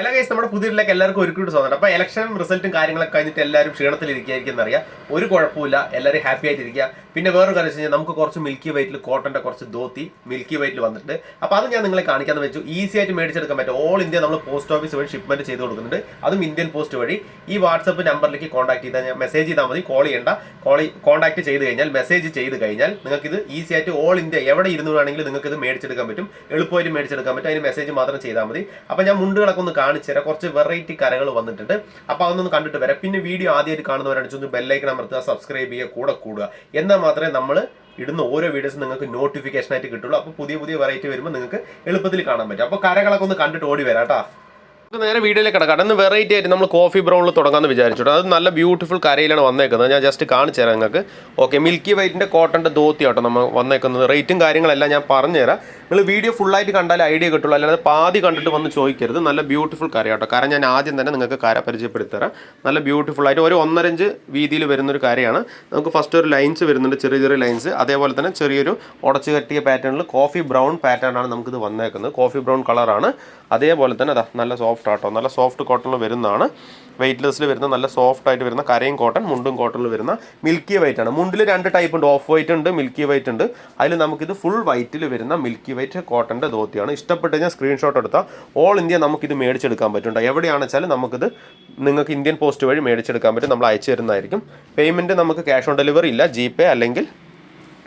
Hello guys നമ്മുടെ പുതിയതിലേക്ക് എല്ലാവർക്കും ഒരു കൂടി സ്വാഗതം. അപ്പോൾ ഇലക്ഷൻ റിസൾട്ടും കാര്യങ്ങളൊക്കെ കഴിഞ്ഞിട്ട് എല്ലാവരും ക്ഷീണത്തിലിരിക്കുകയായിരിക്കും എന്നറിയാം ഒരു കുഴപ്പമില്ല എല്ലാവരും ഹാപ്പി ആയിട്ടിരിക്കുക. പിന്നെ വേറൊരു കാര്യം വെച്ച് നമുക്ക് കുറച്ച് മിൽക്കി വൈറ്റിൽ കോട്ടന്റെ കുറച്ച് ധോത്തി മിൽക്കി വൈറ്റിൽ വന്നിട്ട് അപ്പോൾ അത് ഞാൻ നിങ്ങളെ കാണിക്കാന്ന് വെച്ചു. ഈസി ആയിട്ട് മേടിച്ചെടുക്കാൻ പറ്റും. ഓൾ ഇന്ത്യ നമ്മൾ പോസ്റ്റ് ഓഫീസ് വഴി ഷിപ്മെന്റ് ചെയ്ത് കൊടുക്കുന്നുണ്ട്. അതും ഇന്ത്യൻ പോസ്റ്റ് വഴി. ഈ വാട്സപ്പ് നമ്പറിലേക്ക് കോൺടാക്ട് ചെയ്താൽ ഞാൻ മെസ്സേജ് ചെയ്താൽ മതി. കോൾ ചെയ്യേണ്ട. കോൾ കോൺടാക്ട് ചെയ്ത് കഴിഞ്ഞാൽ മെസ്സേജ് ചെയ്ത് കഴിഞ്ഞാൽ നിങ്ങൾക്ക് ഇത് ഈസി ആയിട്ട് ഓൾ ഇന്ത്യ എവിടെ ഇരുന്നു വേണമെങ്കിലും നിങ്ങൾക്ക് ഇത് മേടിച്ചെടുക്കാൻ പറ്റും. എളുപ്പമായിട്ട് മേടിച്ചെടുക്കാൻ പറ്റും. അതിന് മെസ്സേജ് മാത്രം ചെയ്താൽ മതി. അപ്പോൾ ഞാൻ മുണ്ടുകളൊക്കെ ഒന്ന് കാണിച്ചു തരാം കുറച്ച് വെറൈറ്റി കരകൾ വന്നിട്ടുണ്ട്. അപ്പോൾ അതൊന്നും കണ്ടിട്ട് വരാം. പിന്നെ വീഡിയോ ആദ്യമായിട്ട് കാണുന്നവരാണ്. ഒന്ന് ബെല്ലൈക്കൺ അമർത്തുക സബ്സ്ക്രൈബ് ചെയ്യുക കൂടെ കൂടുക. എന്നാൽ മാത്രമേ നമ്മൾ ഇടുന്ന ഓരോ വീഡിയോസും നിങ്ങൾക്ക് നോട്ടിഫിക്കേഷൻ ആയിട്ട് കിട്ടുള്ളൂ. അപ്പോൾ പുതിയ പുതിയ വെറൈറ്റി വരുമ്പോൾ നിങ്ങൾക്ക് എളുപ്പത്തിൽ കാണാൻ പറ്റും. അപ്പോൾ കരകളൊക്കെ ഒന്ന് കണ്ടിട്ട് ഓടി വരാം കേട്ടോ. നമുക്ക് നേരെ വീഡിയോയിലേക്ക് കിടക്കാം. ഇന്ന് വെറൈറ്റി ആയിട്ട് നമ്മൾ കോഫി ബ്രൗണിൽ തുടങ്ങാമെന്ന് വിചാരിച്ചു അത് നല്ല ബ്യൂട്ടിഫുൾ കരയിലാണ് വന്നേക്കുന്നത്. ഞാൻ ജസ്റ്റ് കാണിച്ചു തരാം നിങ്ങൾക്ക്. ഓക്കെ മിൽക്കി വൈറ്റിന്റെ കോട്ടന്റെ ധോത്തി ആട്ടോ നമ്മൾ വന്നേക്കുന്നത്. റേറ്റും കാര്യങ്ങളെല്ലാം ഞാൻ പറഞ്ഞുതരാം. നിങ്ങൾ വീഡിയോ ഫുള്ളായിട്ട് കണ്ടാലേ ഐഡിയ കിട്ടുള്ളൂ. അല്ലാതെ പാതി കണ്ടിട്ട് വന്ന് ചോദിക്കരുത്. നല്ല ബ്യൂട്ടിഫുൾ കര കേട്ടോ കാരണം ഞാൻ ആദ്യം തന്നെ നിങ്ങൾക്ക് കര പരിചയപ്പെടുത്തി തരാം നല്ല ബ്യൂട്ടിഫുൾ ആയിട്ട് ഒരു ഒന്നരഞ്ച് വീതിയിൽ വരുന്നൊരു കരയാണ്. നമുക്ക് ഫസ്റ്റ് ഒരു ലൈൻസ് വരുന്നുണ്ട്. ചെറിയ ചെറിയ ലൈൻസ് അതേപോലെ തന്നെ ചെറിയൊരു ഉടച്ചു കെട്ടിയ പാറ്റേണിൽ കോഫി ബ്രൗൺ പാറ്റേൺ ആണ് നമുക്കിത് വന്നേക്കുന്നത്. കോഫി ബ്രൗൺ കളറാണ് അതേപോലെ തന്നെ അതാ നല്ല സോഫ്റ്റ് ആട്ടോ. നല്ല സോഫ്റ്റ് കോട്ടണിൽ വരുന്നതാണ്. വെയിറ്റ്ലെസ്സിൽ വരുന്ന നല്ല സോഫ്റ്റ് ആയിട്ട് വരുന്ന കരയും കോട്ടൺ മുണ്ടും കോട്ടണിൽ വരുന്ന മിൽക്കി വൈറ്റ് ആണ്. മുണ്ടിൽ രണ്ട് ടൈപ്പ് ഉണ്ട്. ഓഫ് വൈറ്റ് ഉണ്ട് മിൽക്കി വൈറ്റ് ഉണ്ട്. അതിൽ നമുക്കിത് ഫുൾ വൈറ്റിൽ വരുന്ന മിൽക്കി വൈറ്റ് കോട്ടന്റെ ധോത്തിയാണ്. ഇഷ്ടപ്പെട്ട് കഴിഞ്ഞാൽ സ്ക്രീൻഷോട്ട് എടുത്താൽ ഓൾ ഇന്ത്യ നമുക്കിത് മേടിച്ചെടുക്കാൻ പറ്റും എവിടെയാണെന്ന് വെച്ചാൽ നമുക്കിത് നിങ്ങൾക്ക് ഇന്ത്യൻ പോസ്റ്റ് വഴി മേടിച്ചെടുക്കാൻ പറ്റും. നമ്മൾ അയച്ചു തരുന്നതായിരിക്കും. പേയ്മെന്റ് നമുക്ക് ക്യാഷ് ഓൺ ഡെലിവറി ഇല്ല. ജി പേ അല്ലെങ്കിൽ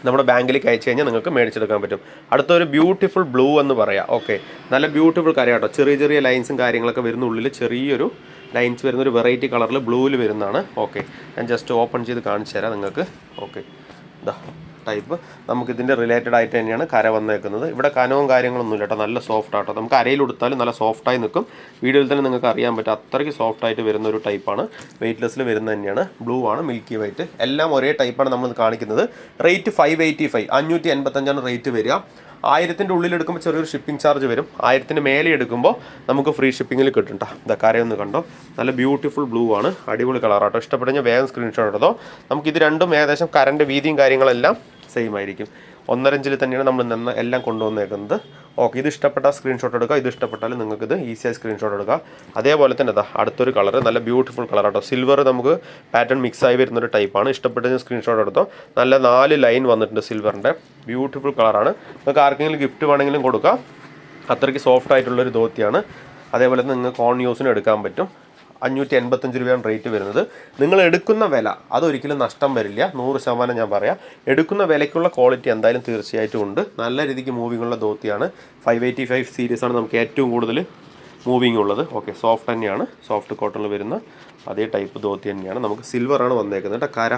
നമ്മുടെ ബാങ്കിലേക്ക് അയച്ചു കഴിഞ്ഞാൽ നിങ്ങൾക്ക് മേടിച്ചെടുക്കാൻ പറ്റും. അടുത്തൊരു ബ്യൂട്ടിഫുൾ ബ്ലൂ എന്ന് പറയാം. ഓക്കെ. നല്ല ബ്യൂട്ടിഫുൾ കാര്യം കേട്ടോ. ചെറിയ ചെറിയ ലൈൻസും കാര്യങ്ങളൊക്കെ വരുന്ന ഉള്ളിൽ ചെറിയൊരു ലൈൻസ് വരുന്ന ഒരു വെറൈറ്റി കളറിൽ ബ്ലൂവിൽ വരുന്നതാണ്. ഓക്കെ. ഞാൻ ജസ്റ്റ് ഓപ്പൺ ചെയ്ത് കാണിച്ചു തരാം നിങ്ങൾക്ക്. ഓക്കെ. ഇതാ ടൈപ്പ് നമുക്ക് ഇതിന്റെ റിലേറ്റഡ് ആയിട്ട് തന്നെയാണ് കര വന്നേക്കുന്നത്. ഇവിടെ കനവും കാര്യങ്ങളൊന്നും ഇല്ല കേട്ടോ. നല്ല സോഫ്റ്റ് ആട്ടോ. നമുക്ക് അരയിൽ കൊടുത്താലും നല്ല സോഫ്റ്റായി നിൽക്കും. വീഡിയോയിൽ തന്നെ നിങ്ങൾക്ക് അറിയാൻ പറ്റും. അത്രയ്ക്ക് സോഫ്റ്റ് ആയിട്ട് വരുന്ന ഒരു ടൈപ്പാണ് വെയിറ്റ്ലെസ്സിൽ വരുന്നത് തന്നെയാണ്. ബ്ലൂ ആണ് മിൽക്കി വൈറ്റ് എല്ലാം ഒരേ ടൈപ്പാണ് നമ്മൾ കാണിക്കുന്നത്. റേറ്റ് ഫൈവ് എയ്റ്റി ഫൈവ് അഞ്ഞൂറ്റി എൺപത്തഞ്ചാണ് റേറ്റ് വരിക. ആയിരത്തിന്റെ ഉള്ളിൽ എടുക്കുമ്പോൾ ചെറിയൊരു ഷിപ്പിംഗ് ചാർജ് വരും. ആയിരത്തിന് മേലെ എടുക്കുമ്പോൾ നമുക്ക് ഫ്രീ ഷിപ്പിങ്ങിൽ കിട്ടും കേട്ടോ ഇതാ കരയൊന്ന് കണ്ടോ? നല്ല ബ്യൂട്ടിഫുൾ ബ്ലൂ ആണ്. അടിപൊളി കളറാട്ടോ ഇഷ്ടപ്പെട്ട ഞാൻ വേഗം സ്ക്രീൻഷോട്ട് എടുത്തോ. നമുക്കിത് രണ്ടും ഏകദേശം കറണ്ട് വീതിയും കാര്യങ്ങളെല്ലാം സെയിം ആയിരിക്കും ഒന്നരഞ്ചിൽ തന്നെയാണ് നമ്മൾ നിന്ന് എല്ലാം കൊണ്ടുവന്നേക്കുന്നത്. ഓക്കെ ഇത് ഇഷ്ടപ്പെട്ട സ്ക്രീൻഷോട്ട് എടുക്കുക. ഇത് ഇഷ്ടപ്പെട്ടാലും നിങ്ങൾക്ക് ഇത് ഈസിയായി സ്ക്രീൻഷോട്ട് എടുക്കുക. അതേപോലെ തന്നെ അതാ അടുത്തൊരു കളർ നല്ല ബ്യൂട്ടിഫുൾ കളർ കേട്ടോ സിൽവർ നമുക്ക് പാറ്റേൺ മിക്സ് ആയി വരുന്നൊരു ടൈപ്പാണ് ഇഷ്ടപ്പെട്ട സ്ക്രീൻഷോട്ട് എടുത്തോ. നല്ല നാല് ലൈൻ വന്നിട്ടുണ്ട് സിൽവറിന്റെ ബ്യൂട്ടിഫുൾ കളറാണ് നിങ്ങൾക്ക് ആർക്കെങ്കിലും ഗിഫ്റ്റ് വേണമെങ്കിലും കൊടുക്കാം. അത്രയ്ക്ക് സോഫ്റ്റ് ആയിട്ടുള്ളൊരു ധോത്തിയാണ്. അതേപോലെ തന്നെ നിങ്ങൾക്ക് ഓൺ യൂസിന് എടുക്കാൻ പറ്റും. അഞ്ഞൂറ്റി എൺപത്തഞ്ച് രൂപയാണ് റേറ്റ് വരുന്നത്. നിങ്ങൾ എടുക്കുന്ന വില അതൊരിക്കലും നഷ്ടം വരില്ല. നൂറ് ശതമാനം ഞാൻ പറയാം. എടുക്കുന്ന വിലയ്ക്കുള്ള ക്വാളിറ്റി എന്തായാലും തീർച്ചയായിട്ടും ഉണ്ട്. നല്ല രീതിക്ക് മൂവിംഗ് ഉള്ള ധോത്തിയാണ്. ഫൈവ് എയ്റ്റി ഫൈവ് സീരീസ് ആണ് നമുക്ക് ഏറ്റവും കൂടുതൽ മൂവിങ് ഉള്ളത്. ഓക്കെ സോഫ്റ്റ് തന്നെയാണ്. സോഫ്റ്റ് കോട്ടണിൽ വരുന്ന അതേ ടൈപ്പ് ധോത്തി തന്നെയാണ്. നമുക്ക് സിൽവറാണ് വന്നേക്കുന്നത് കേട്ടോ. കര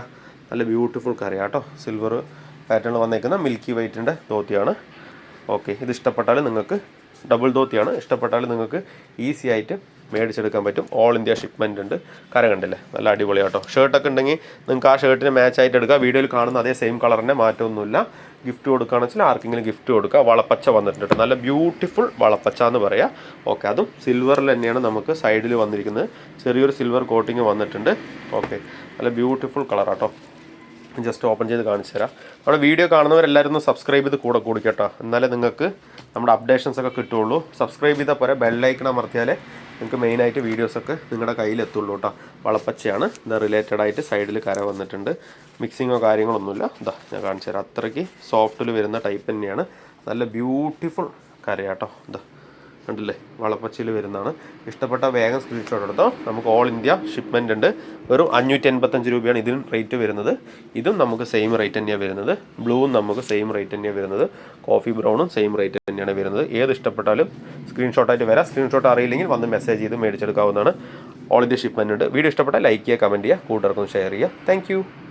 നല്ല ബ്യൂട്ടിഫുൾ കരയാട്ടോ സിൽവർ പാറ്റേണിൽ വന്നേക്കുന്ന മിൽക്കി വൈറ്റിന്റെ ധോത്തിയാണ്. ഓക്കെ ഇത് ഇഷ്ടപ്പെട്ടാൽ നിങ്ങൾക്ക് ഡബിൾ ധോത്തിയാണ്. ഇഷ്ടപ്പെട്ടാൽ നിങ്ങൾക്ക് ഈസി ആയിട്ട് മേടിച്ചെടുക്കാൻ പറ്റും. ഓൾ ഇന്ത്യ ഷിപ്മെന്റ് ഉണ്ട്. കര കണ്ടില്ലേ? നല്ല അടിപൊളിയാട്ടോ. ഷർട്ടൊക്കെ ഉണ്ടെങ്കിൽ നിങ്ങൾക്ക് ആ ഷർട്ടിന് മാച്ച് ആയിട്ട് എടുക്കുക വീഡിയോയിൽ കാണുന്ന അതേ സെയിം കളറിന്റെ മാറ്റമൊന്നുമില്ല. ഗിഫ്റ്റ് കൊടുക്കുകയാണെന്ന് വെച്ചാൽ ആർക്കെങ്കിലും ഗിഫ്റ്റ് കൊടുക്കുക വളപ്പച്ച വന്നിട്ടുണ്ട്. നല്ല ബ്യൂട്ടിഫുൾ വളപ്പച്ച എന്ന് പറയാം. ഓക്കെ അതും സിൽവറിൽ തന്നെയാണ് നമുക്ക് സൈഡിൽ വന്നിരിക്കുന്നത്. ചെറിയൊരു സിൽവർ കോട്ടിങ് വന്നിട്ടുണ്ട്. ഓക്കെ നല്ല ബ്യൂട്ടിഫുൾ കളറാട്ടോ ജസ്റ്റ് ഓപ്പൺ ചെയ്ത് കാണിച്ചു തരാം. നമ്മുടെ വീഡിയോ കാണുന്നവരെല്ലാവരും ഒന്ന് സബ്സ്ക്രൈബ് ചെയ്ത് കൂടെ കൂടിക്കട്ടോ എന്നാലേ നിങ്ങൾക്ക് നമ്മുടെ അപ്ഡേഷൻസ് ഒക്കെ കിട്ടുള്ളൂ സബ്സ്ക്രൈബ് ചെയ്താൽ പോരെ. ബെല്ലൈക്കൺ അമർത്തിയാലേ നിങ്ങൾക്ക് മെയിനായിട്ട് വീഡിയോസൊക്കെ നിങ്ങളുടെ കയ്യിൽ എത്തുള്ളൂ കേട്ടോ വളപ്പച്ചയാണ്. ഇത് റിലേറ്റഡ് ആയിട്ട് സൈഡിൽ കര വന്നിട്ടുണ്ട്. മിക്സിങ്ങോ കാര്യങ്ങളൊന്നുമില്ല. ഇതാ ഞാൻ കാണിച്ചു തരാം അത്രയ്ക്ക് സോഫ്റ്റിൽ വരുന്ന ടൈപ്പ് തന്നെയാണ്. നല്ല ബ്യൂട്ടിഫുൾ കരയാട്ടോ. ഇതാ കണ്ടില്ലേ? വളപ്പച്ചയിൽ വരുന്നതാണ്. ഇഷ്ടപ്പെട്ട വേഗം സ്ക്രീൻഷോട്ട് എടുത്തോ. നമുക്ക് ഓൾ ഇന്ത്യ ഷിപ്മെന്റ് ഉണ്ട്. വെറും അഞ്ഞൂറ്റി എൺപത്തഞ്ച് രൂപയാണ് ഇതിനും റേറ്റ് വരുന്നത്. ഇതും നമുക്ക് സെയിം റേറ്റ് തന്നെയാണ് വരുന്നത്. ബ്ലൂവും നമുക്ക് സെയിം റേറ്റ് തന്നെയാണ് വരുന്നത്. കോഫി ബ്രൗണും സെയിം റേറ്റ് തന്നെയാണ് വരുന്നത്. ഏത് ഇഷ്ടപ്പെട്ടാലും സ്ക്രീൻഷോട്ടായിട്ട് വരാം. സ്ക്രീൻഷോട്ട് അറിയില്ലെങ്കിൽ വന്ന് മെസ്സേജ് ചെയ്ത് മേടിച്ചെടുക്കാവുന്നതാണ്. ഓൾ ഇന്ത്യ ഷിപ്മെന്റ് ഉണ്ട്. വീഡിയോ ഇഷ്ടപ്പെട്ടാൽ ലൈക്ക് ചെയ്യുക കമന്റ് ചെയ്യുക കൂട്ടുകാർക്കും ഷെയർ ചെയ്യുക. താങ്ക്